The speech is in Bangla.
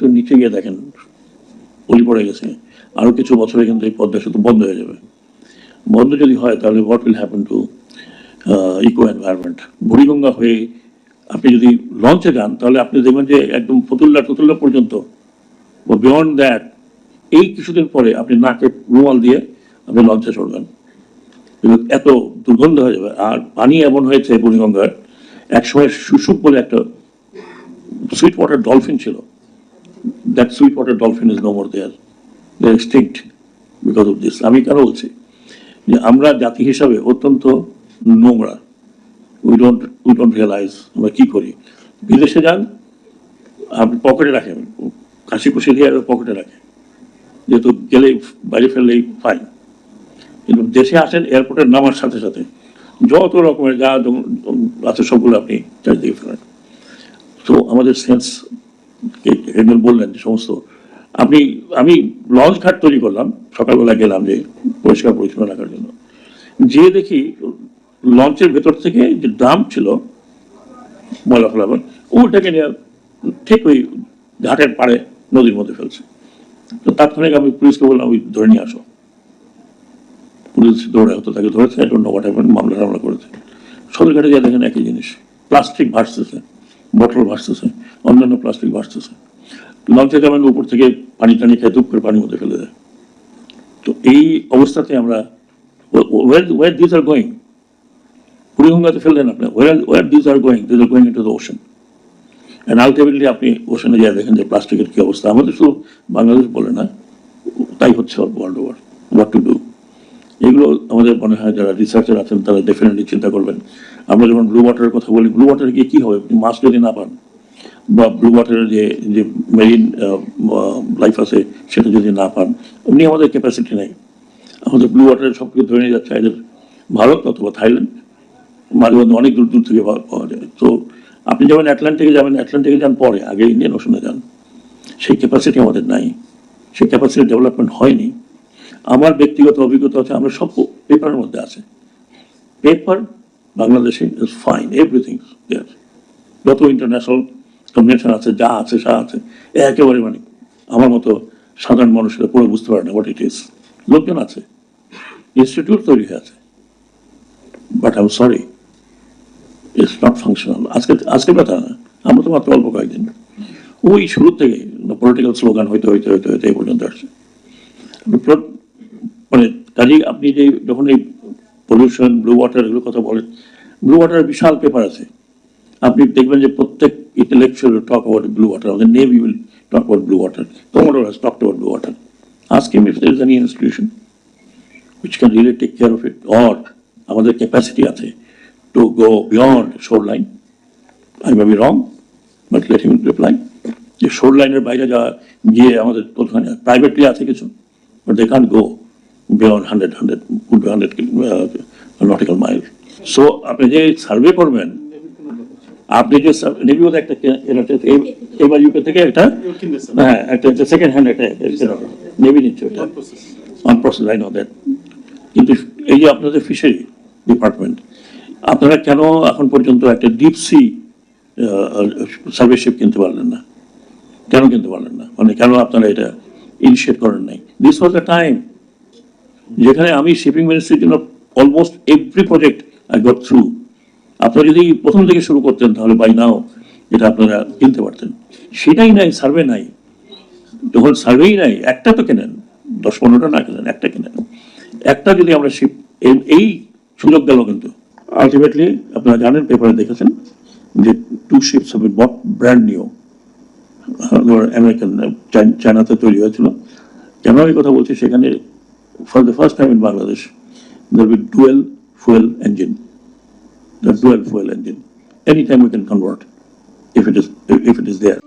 একটু নিচে গিয়ে দেখেন পলি পড়ে গেছে। আরও কিছু বছরে কিন্তু এই পদ্মা সেতু বন্ধ হয়ে যাবে। বন্ধ যদি হয়, তাহলে what will happen to eco environment Buriganga হয়ে আপনি যদি লঞ্চে যান, তাহলে আপনি দেখবেন যে একদম ফতুল্লা টতুল্লা পর্যন্ত বিয়ন্ড দ্যাট এই কিছুদিন পরে আপনি নাকে রুমাল দিয়ে আপনি লঞ্চে চড়বেন। এত দুর্গন্ধ হয়ে যাবে। আর পানি এমন হয়েছে বুড়িগঙ্গার, একসময় সুসুপ বলে একটা সুইট ওয়াটার ডলফিন ছিল। That sweet water dolphin is no more there they extinct because of this আমি কেন বলছি? যে আমরা জাতি হিসাবে অত্যন্ত নোংরা। We don't we don't realise আমরা কি করি। বিদেশে যান, আপনি পকেটে রাখেন। কাশি কুশি দিয়ে পকেটে রাখে যেহেতু গেলেই বাইরে ফেললেই ফাইন কিন্তু দেশে আসেন এয়ারপোর্টের নামার সাথে সাথে যত রকমের যা আছে সবগুলো আপনি চারিদিকে ফেলেন। তো আমাদের সেন্স হেডেল বললেন যে সমস্ত, আপনি, আমি লঞ্চ ঘাট তৈরি করলাম, সকালবেলা গেলাম যে পরিষ্কার পরিচ্ছন্ন রাখার জন্য। যে দেখি লঞ্চের ভেতর থেকে যে ড্রাম ছিল, ময়লা ফেলাবার, ওটাকে নিয়ে ঠিক ওই ঘাটের পাড়ে নদীর মধ্যে ফেলছে। তো তাৎক্ষণিক আমি পুলিশকে বললাম, ওই ধরে নিয়ে আসো। পুলিশ দৌড়ে হতো, তাকে ধরেছে একটা হ্যাপেন মামলা টামলা করেছে। সদরঘাটে গিয়ে দেখেন একই জিনিস, প্লাস্টিক ভাসতেছে। বটল ভাসতেছে, অন্যান্য প্লাস্টিক ভাসতেছে। লঞ্চে যেমন উপর থেকে পানি টানি খেয়ে দুপ করে পানির মধ্যে ফেলে দেয়। তো এই অবস্থাতে আমরা ওয়ার দিস আর গোয়িং বুড়িগঙ্গাতে ফেললেন আপনি where where are going this are going into the ocean and ultimately আপনি ওশনে যা দেখেন যে প্লাস্টিকের কি অবস্থা। আমাদের শুধু বাংলাদেশ বলে না, তাই হচ্ছে world over what to do এগুলো আমাদের মনে হয় যারা রিসার্চার আছেন, তারা ডেফিনেটলি চিন্তা করবেন। আমরা যখন ব্লু ওয়াটারের কথা বলি ব্লু ওয়াটারে গিয়ে কী হবে? আপনি মাছ যদি না পান, বা ব্লু ওয়াটারের যে যে মেরিন লাইফ আছে, সেটা যদি না পান, এমনি আমাদের ক্যাপাসিটি নেই। আমাদের ব্লু ওয়াটারের সব কিছু ধরে নিয়ে যাচ্ছে, এদের ভারত অথবা থাইল্যান্ড, মাঝে মধ্যে অনেক দূর দূর থেকে পাওয়া যায়। তো আপনি যখন অ্যাটলান্টিকে যাবেন অ্যাটলান্টিকে যান পরে, আগে ইন্ডিয়ান ওশনে যান। সেই ক্যাপাসিটি আমাদের নাই। সেই ক্যাপাসিটি ডেভেলপমেন্ট হয়নি। আমার ব্যক্তিগত অভিজ্ঞতা আছে আমরা সব পেপারের মধ্যে আছে। পেপার বাংলাদেশে ইজ ফাইন এভরিথিং যত ইন্টারন্যাশনাল কনভেনশন আছে, যা আছে যা আছে, একেবারে মানে আমার মতো সাধারণ মানুষেরা পুরো বুঝতে পারে না হোয়াট ইট ইজ লোকজন আছে ইনস্টিটিউট তৈরি হয়ে আছে but I am sorry it's not functional আজকে আজকে কথা না আমরা তো মাত্র অল্প কয়েকদিন। ওই শুরু থেকে পলিটিক্যাল স্লোগান হইতে হইতে হইতে হইতে এই পর্যন্ত আসছে। কাজেই আপনি যে যখন এই পলিউশন ব্লু ওয়াটার এগুলোর কথা বলেন ব্লু ওয়াটার বিশাল পেপার আছে আপনি দেখবেন যে প্রত্যেক intellectual talk about blue water আমাদের navy will talk about blue water Commodore has talked about blue water. Ask him if there is any institution which can really take care of it or আমাদের ক্যাপাসিটি আছে to go beyond shoreline. I may be wrong, but let him reply. যে শোর লাইনের বাইরে যাওয়া গিয়ে আমাদের ওখানে প্রাইভেটলি আছে কিছু but they can't go beyond hundred hundred hundred nautical mile so আপনি যে সার্ভে করবেন আপনি যে নেভিও একটা এবার ইউকে থেকে একটা হ্যাঁ একটা সেকেন্ড হ্যান্ড একটা নেভি নিচ্ছে ওটা। On process I know that কিন্তু এই যে আপনাদের ফিশারি ডিপার্টমেন্ট আপনারা কেন এখন পর্যন্ত একটা ডিপ সি সার্ভিস শিপ কিনতে পারলেন না? কেন কিনতে পারলেন না? মানে কেন আপনারা এটা ইনিশিয়েট করেন নাই? দিস ওয়াজ দ্য টাইম যেখানে আমি শিপিং মিনিস্ট্রির জন্য almost every project I got through আপনারা যদি প্রথম থেকে শুরু করতেন, তাহলে বাই নাও এটা আপনারা কিনতে পারতেন। সেটাই নাই সার্ভে নাই। যখন সার্ভেই নাই, একটা তো কেনেন, দশ পনেরোটা না কেনেন, একটা কেনেন। একটা যদি আমরা শিপ এই সুযোগ গেল কিন্তু। আলটিমেটলি আপনারা জানেন পেপারে দেখেছেন, যে টু শিপস হবে বট ব্র্যান্ড নিউ আমেরিকান চায়নাতে তৈরি হয়েছিল। কেন আমি কথা বলছি সেখানে for the first time in Bangladesh, there will be dual fuel engine, the dual fuel engine. Anytime we can convert, if it is, if it is there.